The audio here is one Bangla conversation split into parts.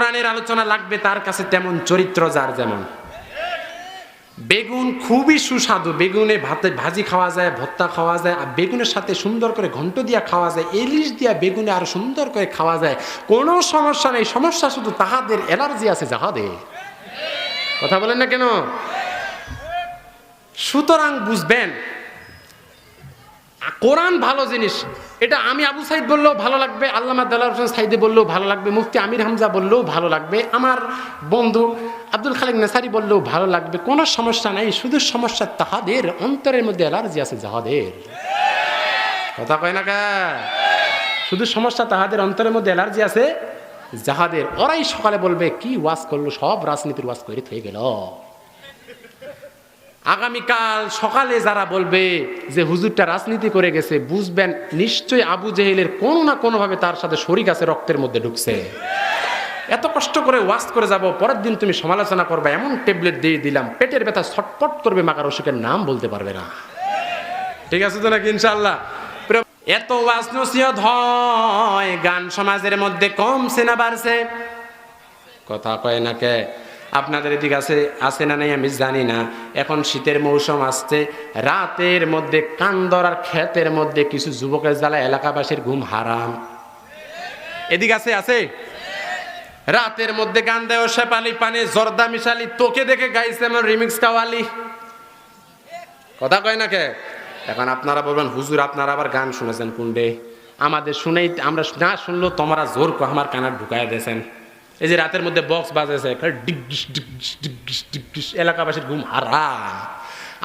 কোরআনের আলোচনা লাগবে, তার কাছে তেমন চরিত্র যার যেমন। বেগুন খুবই সুস্বাদু, বেগুনে ভাতে ভাজি খাওয়া যায় ভত্তা খাওয়া যায়, আর বেগুনের সাথে সুন্দর করে ঘন্ট দিয়া খাওয়া যায়, ইলিশ দিয়া বেগুনে আরও সুন্দর করে খাওয়া যায়। কোনো সমস্যা নেই, সমস্যা শুধু তাহাদের অ্যালার্জি আছে যাহাদের। কথা বলেন না কেন? সুতরাং বুঝবেন কোরআন ভালো জিনিস। এটা আমি আবু সাইদ বললেও ভালো লাগবে, আল্লামা দাল্লাহ হোসেন সাইদে বললেও ভালো লাগবে, মুফতি আমির হামজা বললেও ভালো লাগবে, আমার বন্ধু আব্দুল খালিক নেসারি বললেও ভালো লাগবে। কোনো সমস্যা নাই, শুধু সমস্যা তাহাদের, অন্তরের মধ্যে অ্যালার্জি আছে যাহাদের। কথা কয় না কা? শুধু সমস্যা তাহাদের, অন্তরের মধ্যে অ্যালার্জি আছে যাহাদের। ওরাই সকালে বলবে, কি ওয়াজ করল? সব রাজনীতির ওয়াজ করে হয়ে গেল। আগামীকাল সকালে যারা বলবে যে হুজুরটা রাজনীতি করে গেছে, বুঝবেন নিশ্চয়ই আবু জেহেলের কোনো না কোনোভাবে তার সাথে শরিক আছে, রক্তের মধ্যে ঢুকছে। এত কষ্ট করে ওয়াশ করে যাব, পরের দিন তুমি সমালোচনা করবে, এমন ট্যাবলেট দিয়ে দিলাম, পেটের ব্যথা ছটপট করবে, মাকার অসুখের নাম বলতে পারবে না। ঠিক আছে তো নাকি ইনশাল্লাহ এত ওয়াজ নসিহত হয়, গান সমাজের মধ্যে কমছে না বাড়ছে। কথা কয় না কে? আপনাদের এদিকে আছে আছে না নাই আমি জানি না। এখন শীতের মৌসুম আসছে, রাতের মধ্যে কান্দর আর ক্ষেতের মধ্যে কিছু যুবকের জ্বালা, এলাকাবাসীর ঘুম হারাম। এদিকে আছে আছে? রাতের মধ্যে গান দেয় শেপালি পানে জর্দা মিশালি, তোকে দেখে গাইছে আমার রিমিক্স কাওয়ালি। কথা কয় না কে? এখন আপনারা বলবেন, হুজুর, আপনারা আবার গান শুনেছেন কুন্ডে আমাদের শুনেই, আমরা না শুনলেও তোমরা জোর আমার কানা ঢুকায় দিয়েছেন। এই যে রাতের মধ্যে বক্স ডিগিস এলাকাবাসীর ঘুম হারা।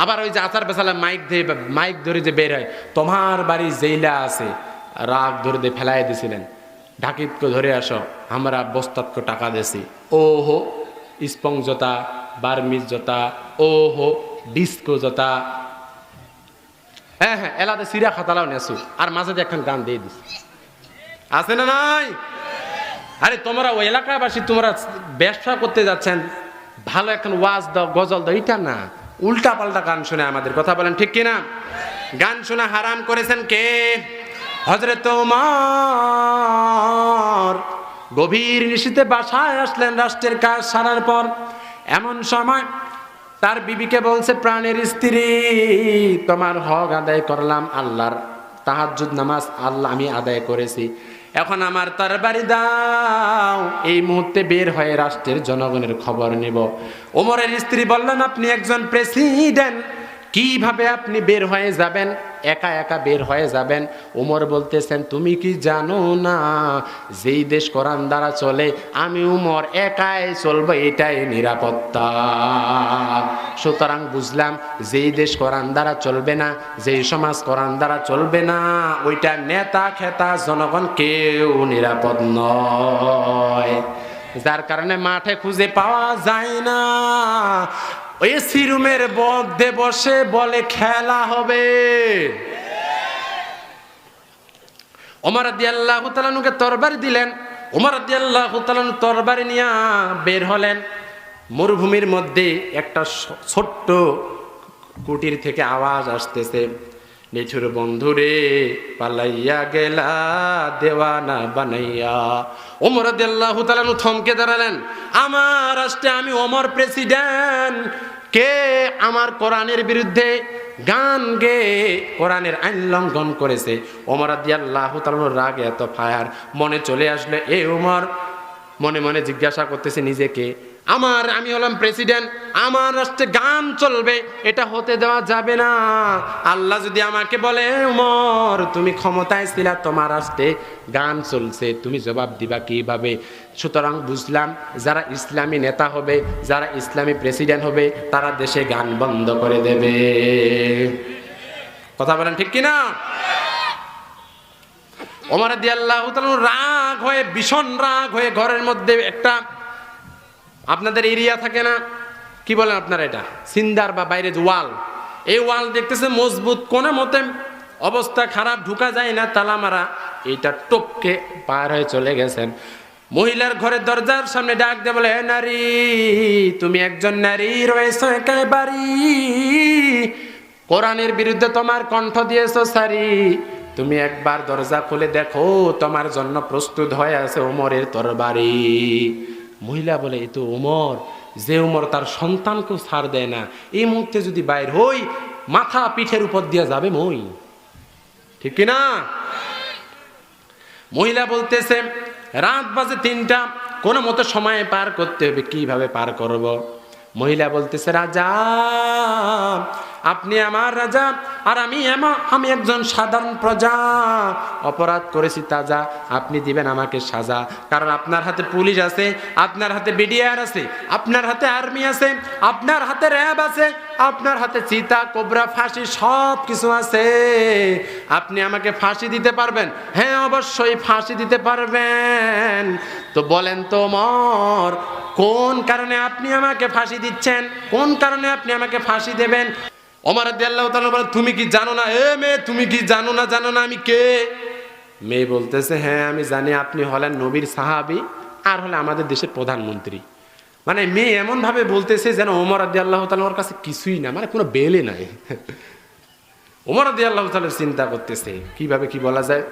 আবার ওই যে আচার পেছালা মাইক দিয়ে মাইক ধরে যে বের হয়, তোমার বাড়ি জেইলা আছে। রাগ ধরে দিয়ে ফেলাই দিছিলেন। ঢাকিতকে ধরে আসো, আমরা বস্তাতকে টাকা দেছি ও হো স্পং জোতা, বার্মিজ জোতা ও হো ডিস্কো জোতা। হ্যাঁ হ্যাঁ এলাতে সিরা খাতালাও নেসু আর মাঝে এখন গান দিয়ে দিস আছে না নাই? আরে, তোমরা ওই এলাকাবাসী তোমরা ব্যবসা করতে যাচ্ছেন, ভালো এখন ওয়াজ দাও, গজল দাও, এটা না। উল্টা পাল্টা গান শুনে আমাদের, কথা বলেন ঠিক কিনা? গান শোনা হারাম করেছেন কে? হজরত তোমার গভীর নিশীতে বাসায় আসলেন, রাষ্ট্রের কাজ সারার পর। এমন সময় তার বিবিকে বলছে, প্রাণের স্ত্রী, তোমার হক আদায় করলাম আল্লাহর। তাহাজ্জুদ নামাজ আল্লাহ আমি আদায় করেছি। এখন আমার তার বাড়ি দাও। এই মুহূর্তে বের হয়ে রাষ্ট্রের জনগণের খবর নিব। ওমরের স্ত্রী বললেন, আপনি একজন প্রেসিডেন্ট কীভাবে আপনি বের হয়ে যাবেন? একা একা বের হয়ে যাবেন। উমর বলতেছেন, তুমি কি জানো না? যেই দেশ কোরআন দ্বারা চলে, আমি উমর একাই চলবো, এটাই নিরাপত্তা। সুতরাং বুঝলাম, যেই দেশ কোরআন দ্বারা চলবে না, যেই সমাজ কোরআন দ্বারা চলবে না, ওইটা নেতা খেতা জনগণ কেউ নিরাপদ নয়। যার কারণে মাঠে খুঁজে পাওয়া যায় না। এসি রুমের মধ্যে বসে বলে খেলা হবে। ওমর আল্লাহ তালানুকে তরবারি দিলেন। ওমর আল্লাহ তালানু তরবারি নিয়ে বের হলেন। মরুভূমির মধ্যে একটা ছোট্ট কুটির থেকে আওয়াজ আসতেছে। নিঠুর বন্ধুরে পালাইয়া গেলা, দেওয়ানা বানাইয়া। ওমর আল্লাহ তালানু থমকে দাঁড়ালেন। আমার রাষ্ট্রে আমি ওমর প্রেসিডেন্ট। কে আমার কোরআনের বিরুদ্ধে গান গে, কোরআনের আইন লঙ্ঘন করেছে? ওমর আল্লাহ তালানুর রাগ এত ফায়ার। মনে চলে আসলে, এ ওমর। মনে মনে জিজ্ঞাসা করতেছে, নিজেকে আমার, আমি হলাম প্রেসিডেন্ট আমার রাষ্ট্রে গান চলবে, এটা হতে দেওয়া যাবে না। আল্লাহ যদি আমাকে বলে উমর, তুমি ক্ষমতায় ছিলা, তোমার রাষ্ট্রে গান চলছে, তুমি জবাব দিবা কীভাবে? সুতরাং বুঝলাম, যারা ইসলামী নেতা হবে, যারা ইসলামী প্রেসিডেন্ট হবে, তারা দেশে গান বন্ধ করে দেবে। কথা বলেন ঠিক কিনা? ওমর দি আল্লাহ রাগ হয়ে, ভীষণ রাগ হয়ে ঘরের মধ্যে একটা আপনাদের এরিয়া থাকে না? কি বলেন আপনারা এটা? সিন্দার বা বাইরে ওয়াল। এই ওয়াল দেখতেছে মজবুত, কোন মতে অবস্থা খারাপ, ঢুকা যায় না, তালা মারা। এইটা টপকে পার হয়ে চলে গেছেন। মহিলার ঘরের দরজার সামনে ডাক দিয়ে বলে "হে নারী, তুমি একজন নারী, রয়েছ একাই বাড়ি কোরআনের বিরুদ্ধে তোমার কণ্ঠ দিয়েছ, সারি। তুমি একবার দরজা খুলে দেখো, তোমার জন্য প্রস্তুত হয়ে আছে ওমরের তরবারি। মহিলা বলে, এ তো ওমর, যে ওমর তার সন্তানকেও ছাড় দেয় না। এই মুহূর্তে যদি বাইর হই, মাথা পিঠের উপর দিয়ে যাবে মই। ঠিক কিনা মহিলা বলতেছে, রাত বাজে তিনটা, কোনো মতো সময়ে পার করতে হবে, কীভাবে পার করব। মহিলা বলতেছে, রাজা আপনি আমার রাজা আর আমি আমি একজন সাধারণ প্রজা। অপরাধ করেছি তাজা, আপনি দিবেন আমাকে সাজা। কারণ আপনার হাতে পুলিশ আছে, আপনার হাতে বিডিআর আছে, আপনার হাতে আর্মি আছে, আপনার হাতে র্যাব আছে, আপনার হাতে চিতা, কোবরা, ফাঁসি সব কিছু আছে। আপনি আমাকে ফাঁসি দিতে পারবেন? হ্যাঁ অবশ্যই ফাঁসি দিতে পারবেন। তো বলেন তো মর কোন কারণে আপনি আমাকে ফাঁসি দিচ্ছেন? কোন কারণে আপনি আমাকে ফাঁসি দেবেন? ওমর আল্লাহ বলে, তুমি কি জানো না? এ মেয়ে, তুমি কি জানো না জানো না, আমি কে? মেয়ে বলতেছে হ্যাঁ আমি জানি আপনি হলেন নবীর সাহাবি আর হলে আমাদের দেশের প্রধানমন্ত্রী। মানে মেয়ে এমন ভাবে বলতেছে যেন ওমর আদি আল্লাহ তালার কাছে কিছুই না মানে কোনো বেলে নাই। ওমর আদি আল্লাহ তালের চিন্তা করতেছে, কীভাবে কি বলা যায়?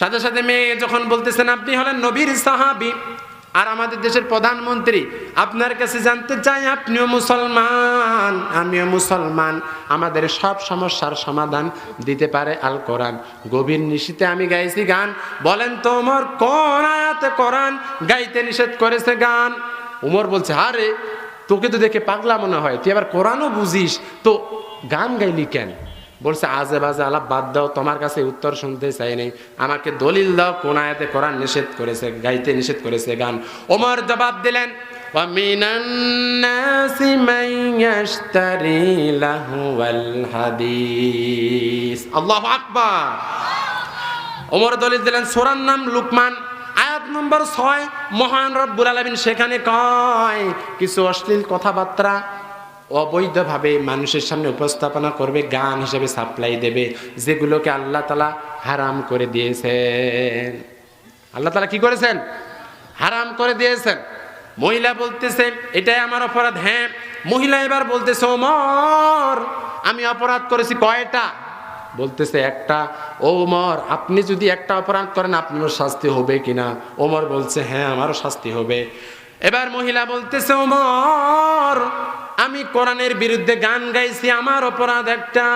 সাথে সাথে মেয়ে যখন বলতেছেন আপনি হলেন নবীর সাহাবি আর আমাদের দেশের প্রধানমন্ত্রী, আপনার কাছে জানতে চাই, আপনিও মুসলমান, আমিও মুসলমান। আমাদের সব সমস্যার সমাধান দিতে পারে আল কোরআন। গভীর নিশীতে আমি গাইছি গান। বলেন তো ওমর, কোন আয়াতে কোরআন গাইতে নিষেধ করেছে গান? উমর বলছে, আরে, তোকে তো দেখে পাগলা মনে হয়। তুই আবার কোরআনও বুঝিস। তো গান গাইলি কেন? বলছে আজে বাজে আলাপ বাদ দাও তোমার কাছে উত্তর শুনতে চাই নাই আমাকে দলিল দাও কোন আয়াতে কোরআন নিষেধ করেছে গাইতে নিষেধ করেছে গান ওমর জবাব দিলেন ومن الناس من يشتري لهو الحديث الله أكبر ওমর দলিল দিলেন সোরার নাম লুকমান আয়াত নম্বর ছয় মহান রব্বুল আলমিন সেখানে কয় কিছু অশ্লীল কথাবার্তা অবৈধভাবে মানুষের সামনে উপস্থাপনা করবে, গান হিসেবে সাপ্লাই দেবে, যেগুলোকে আল্লাহ তালা হারাম করে দিয়েছেন। আল্লাহ তালা কি করেছেন? হারাম করে দিয়েছেন। মহিলা বলতেছে, এটাই আমার অপরাধ। হ্যাঁ মহিলা এবার বলতেছে, ওমর, আমি অপরাধ করেছি কয়টা? বলতেছে, একটা। ওমর, আপনি যদি একটা অপরাধ করেন, আপনারও শাস্তি হবে কিনা? ওমর বলছে হ্যাঁ আমারও শাস্তি হবে। এবার মহিলা বলতেছে, ওমর আমি কোরআনের বিরুদ্ধে গান গাইছি, আমার অপরাধ একটা।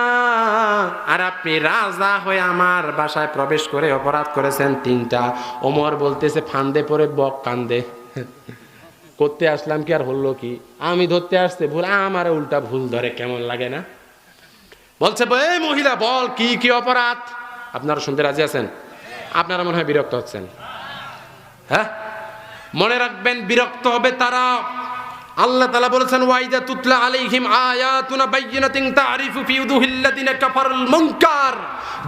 আর আপনি রাজা হয়ে আমার বাসায় প্রবেশ করে অপরাধ করেছেন তিনটা। ওমর বলতেছে, ফান্দে পরে বক কান্দে। করতে আসলাম কি আর হলো কি? আমি ধরতে আসতে ভুল, আমার উল্টা ভুল ধরে, কেমন লাগে না? বলছে, এই মহিলা, বল, কি কি অপরাধ? আপনারা শুনতে রাজি আছেন? আপনারা মনে হয় বিরক্ত হচ্ছেন। হ্যাঁ? মনে রাখবেন, বিরক্ত হবে তারা। আল্লাহ তালা বলেছেন, ওয়াইদা তুতলা আলাইহিম আয়াতুনা বাইয়িনাতিন তারিফু ফি উদুহিল্লাযিনা কাফারুল মুনকার।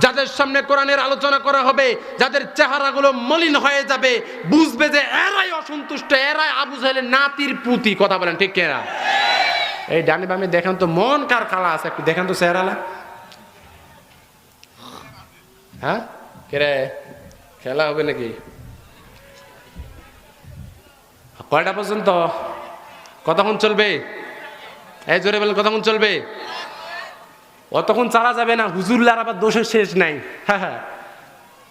যাদের সামনে কোরআনের আলোচনা করা হবে, যাদের চেহারাগুলো মলিন হয়ে যাবে, বুঝবে যে এরাই অসন্তুষ্ট, এরাই আবু জাহেলের নাতির পুতি। কথা বলেন ঠিক কেনা? এই ডানে বামে দেখেন তো, মন কার কালা আছে একটু দেখেন তো চেহারালা। হ্যাঁ? কেরে, খেলা হবে নাকি? কয়টা পর্যন্ত? কতক্ষণ চলবে? এই জোরে বলেন, কতক্ষণ চলবে? অতক্ষণ চালা যাবে না, হুজুরলার আবার দোষের শেষ নাই। হ্যাঁ হ্যাঁ।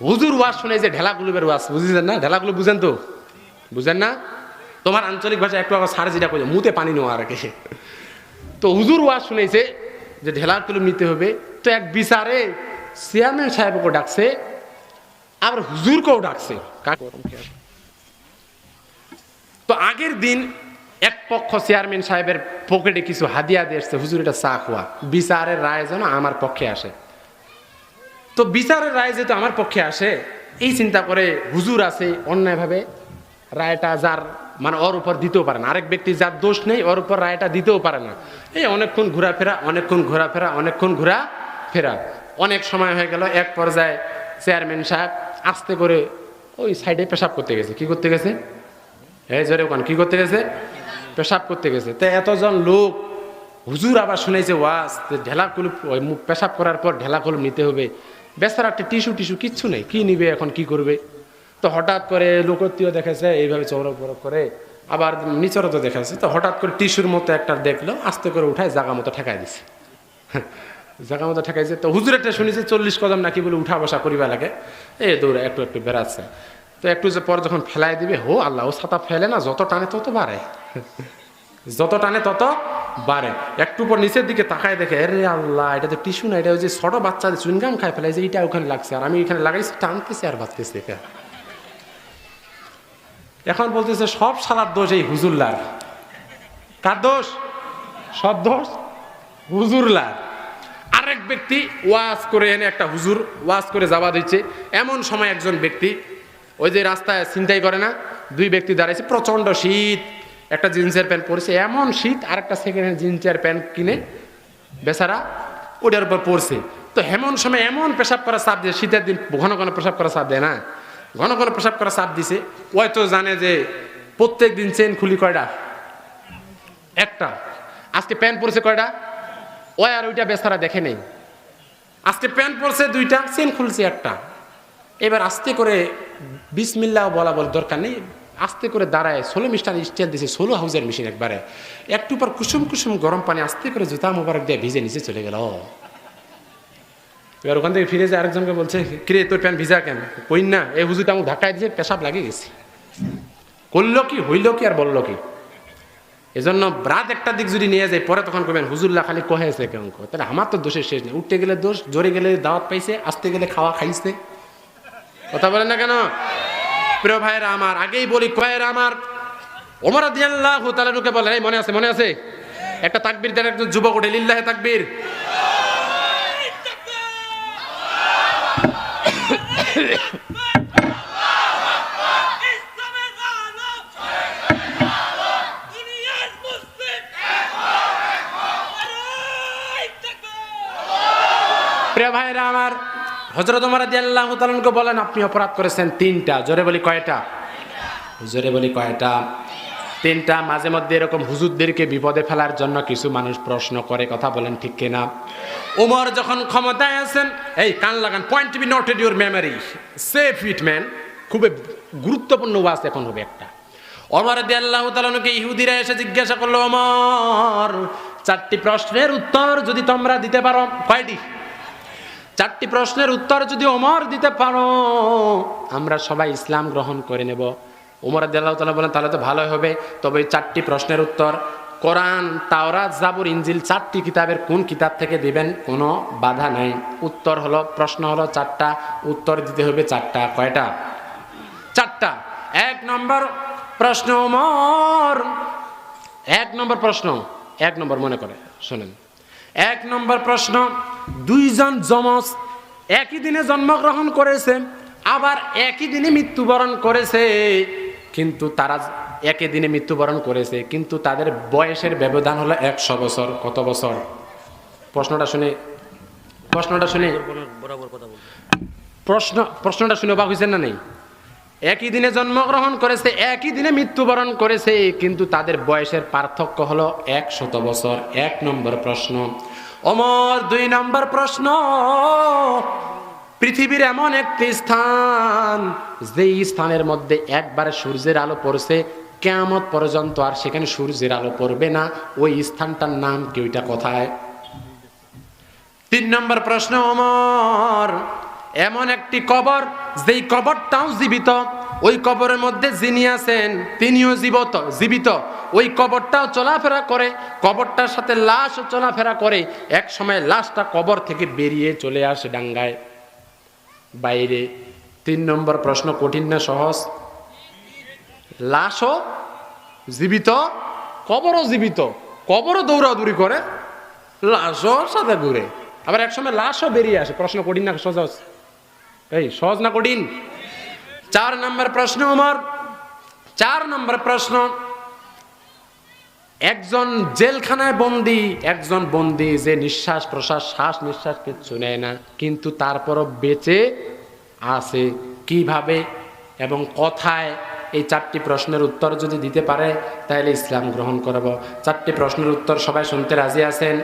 হুজুর ওয়াজ শুনে যে ঢেলা গুলুবের ওয়াজ বুঝেছেন না? ঢেলাগুলো বুঝেন তো? বুঝেন না? তোমার আঞ্চলিক ভাষা একটু আবার সাড়ে যেটা করে মুতে পানি নেওয়া আর কি। তো হুজুর ওয়াজ শুনেছে যে ঢেলা তুলে নিতে হবে। তো এক বিচারে চেয়ারম্যান সাহেবকে ডাকছে, আবার হুজুরকেও ডাকছে। তো আগের দিন এক পক্ষ চেয়ারম্যান সাহেবের পকেটে কিছু হাদিয়া দিয়ে এসছে হুজুর, এটা চা খোয়া। বিচারের রায় যেন আমার পক্ষে আসে। তো বিচারের রায় যেহেতু আমার পক্ষে আসে, এই চিন্তা করে হুজুর আছে, অন্যায়ভাবে রায়টা যার মানে ওর উপর দিতেও পারে না। আরেক ব্যক্তি যার দোষ নেই, ওর উপর রায়টা দিতেও পারে না। এই অনেকক্ষণ ঘোরাফেরা অনেকক্ষণ ঘোরাফেরা, অনেকক্ষণ ঘোরা ফেরা অনেক সময় হয়ে গেল, এক পর্যায়ে চেয়ারম্যান সাহেব আস্তে করে ওই সাইডে পেশাব করতে গেছে। কি করতে গেছে? এই জোরে ওখান কি করতে গেছে? পেশাব করতে গেছে। তো এতজন লোক, হুজুর আবার শুনেছে ওয়াজ ঢেলা কলুপ পেশাব করার পর ঢেলা কলুপ নিতে হবে। বেচারা একটা টিস্যু টিস্যু, কিচ্ছু নেই, কি নিবে এখন, কি করবে? তো হঠাৎ করে লোকত্বীয় দেখেছে এইভাবে চৌরক বরক করে। আবার নিচরও তো দেখাচ্ছে তো হঠাৎ করে টিস্যুর মতো একটা দেখল, আস্তে করে উঠায়, জাগা মতো ঠেকাই দিছে। জাগা মতো ঠেকাইছে, তো হুজুর একটা শুনেছে, চল্লিশ কদম নাকি বলে উঠা বসা করিবা লাগে। এ দৌড়ে একটু একটু বেড়াচ্ছে। তো একটু যে পর যখন ফেলাই দিবে, হো আল্লাহ, ও ছাতা ফেলে না, যত টানে তত বাড়ে যত টানে তত বাড়ে। একটু পর নিচের দিকে তাকায় দেখে, আরে আল্লাহ, এটা তো টিস্যু না, এটা ওই যে ছোট বাচ্চা চুইনগাম খায় ফেলাই যে এইটা ওখানে লাগছে, আর আমি এখানে লাগাইছি, টানতেছি আর বাঁচতেছি এটা। এখন বলতেছে, সব সালার দোষ এই হুজুল্লার কার দোষ? সব দোষ হুজুরলার। আরেক ব্যক্তি ওয়াজ করে এনে একটা হুজুর ওয়াজ করে যাওয়া দিচ্ছে। এমন সময় একজন ব্যক্তি, ওই যে রাস্তায় চিন্তাই করে না, দুই ব্যক্তি দাঁড়াইছে প্রচণ্ড শীত। একটা জিন্সের প্যান্ট পরেছে, এমন শীত আর একটা সেকেন্ড হ্যান্ড জিন্সের প্যান্ট কিনে বেচারা ওটার উপর পড়ছে তো এমন সময় এমন পেশাব করা চাপ দিয়ে, শীতের দিন ঘন ঘন পেশাব করা চাপ দেয় না? ঘন ঘন পেশাব করা চাপ দিছে। ওই তো জানে যে প্রত্যেক দিন চেন খুলি কয়টা? একটা। আজকে প্যান্ট পরেছে কয়টা? ওই আর ওইটা বেচারা দেখে নেই। আজকে প্যান্ট পরছে দুইটা চেন খুলছে একটা। এবার আস্তে করে বিসমিল্লাহ বলা বল দরকার নেই। আস্তে করে দাঁড়ায়, ষোলো মিষ্টান স্টেল দিছে, ষোলো হাউজের মেশিন একবারে। একটু পর কুসুম কুসুম গরম পানি আস্তে করে জুতা মোবারক দিয়ে ভিজে নিচে চলে গেল। এবার ওখান থেকে ফিরে যে আরেকজনকে বলছে, কিরে, তোর প্যান্ট ভিজা কেন? কই না এই হুজুরটা আমাকে ধাক্কায় দিয়ে পেশাব লাগিয়ে গেছে। করল কি, হইল কি আর বলল কি? এজন্য রাত একটা দিক যদি নিয়ে যায়, পরে তখন কবেন হুজুল্লাহ খালি কহেছে কেমন তাহলে আমার তো দোষের শেষ নেই। উঠতে গেলে দোষ, জোরে গেলে দাওয়াত পাইছে, আসতে গেলে খাওয়া খাইছে। কথা বলেন না কেন? প্রিয় ভাইয়েরা আমার, আগেই বলি কয়েরা আমার, ওমর আদিয়াল্লাহ তালানুকে বলেন, এই, মনে আছে মনে আছে? একটা তাকবির দেন একজন যুবক, ওঠে, লিল্লাহে তাকবীর। প্রিয় ভাইরা আমার হজরত ওমর আদিয়াল্লাহ তালানুকে বলেন, আপনি অপরাধ করেছেন তিনটা। জোরে বলি কয়টা? জোরে বলি কয়টা? তিনটা। মাঝে মধ্যে এরকম হুজুরদেরকে বিপদে ফেলার জন্য কিছু মানুষ প্রশ্ন করে, কথা বলেন ঠিক কিনা? উমর যখন ক্ষমতায় আছেন, এই কান লাগান point be noted your memory safe it man খুবই গুরুত্বপূর্ণ ওয়াজ এখন হবে একটা। অমর আল্লাহ তালকে ইহুদিরা এসে জিজ্ঞাসা করল অমর চারটি প্রশ্নের উত্তর যদি তোমরা দিতে পারো। কয়টি? চারটি প্রশ্নের উত্তর যদি ওমর দিতে পারো, আমরা সবাই ইসলাম গ্রহণ করে নেব। ওমর আল্লাহ তালা বলেন, তাহলে তো ভালোই হবে। তবে চারটি প্রশ্নের উত্তর, কোরআন, তাওরাত, জাবুর ইঞ্জিল চারটি কিতাবের কোন কিতাব থেকে দিবেন কোনো বাধা নাই। উত্তর হলো, প্রশ্ন হলো চারটা, উত্তর দিতে হবে চারটা। কয়টা? চারটা। এক নম্বর প্রশ্ন, ওমর। এক নম্বর প্রশ্ন, এক নম্বর মনে করে, শোনেন। এক নম্বর প্রশ্ন দুইজন যমজ একই দিনে জন্মগ্রহণ করেছে আবার একই দিনে মৃত্যুবরণ করেছে। কিন্তু তারা একই দিনে মৃত্যুবরণ করেছে কিন্তু তাদের বয়সের ব্যবধান হলো একশো বছর। কত বছর? প্রশ্নটা শুনে প্রশ্নটা শুনে। প্রশ্ন প্রশ্নটা শুনে অবাক হয়েছেন না নেই? একই দিনে জন্মগ্রহণ করেছে, একই দিনে মৃত্যুবরণ করেছে, কিন্তু তাদের বয়সের পার্থক্য হলো এক শত বছর। এক নম্বর প্রশ্ন, অমর দুই নম্বর প্রশ্ন, পৃথিবীর এমন একটি স্থান, যেই স্থানের মধ্যে একবারে সূর্যের আলো পড়ছে কেমত পর্যন্ত আর সেখানে সূর্যের আলো পড়বে না। ওই স্থানটার নাম কি, ওইটা কোথায়? তিন নম্বর প্রশ্ন, অমর এমন একটি কবর, যেই কবরটাও জীবিত। ওই কবরের মধ্যে যিনি আছেন, তিনিও জীবত, জীবিত। ওই কবরটাও চলাফেরা করে, কবরটার সাথে লাশও চলাফেরা করে, এক সময় লাশটা কবর থেকে বেরিয়ে চলে আসে ডাঙ্গায়। বাইরে, তিন নম্বর প্রশ্ন কঠিন না সহজ? লাশও জীবিত, কবরও জীবিত। কবরও দৌড়াদৌড়ি করে, লাশও সাথে ঘুরে। আবার একসময় লাশও বেরিয়ে আসে, প্রশ্ন কঠিন না সহজ? এই, সহজ না কঠিন? চার নম্বর প্রশ্ন আমার চার নম্বর প্রশ্ন। একজন জেলখানায় বন্দি, একজন বন্দি যে নিঃশ্বাস প্রশ্বাস, শ্বাস নিঃশ্বাস কিচ্ছু নেয় না, কিন্তু তারপরও বেঁচে আছে। কীভাবে এবং কথায় এই চারটি প্রশ্নের উত্তর যদি দিতে পারে তাহলে ইসলাম গ্রহণ করব। চারটি প্রশ্নের উত্তর সবাই শুনতে রাজি আছেন?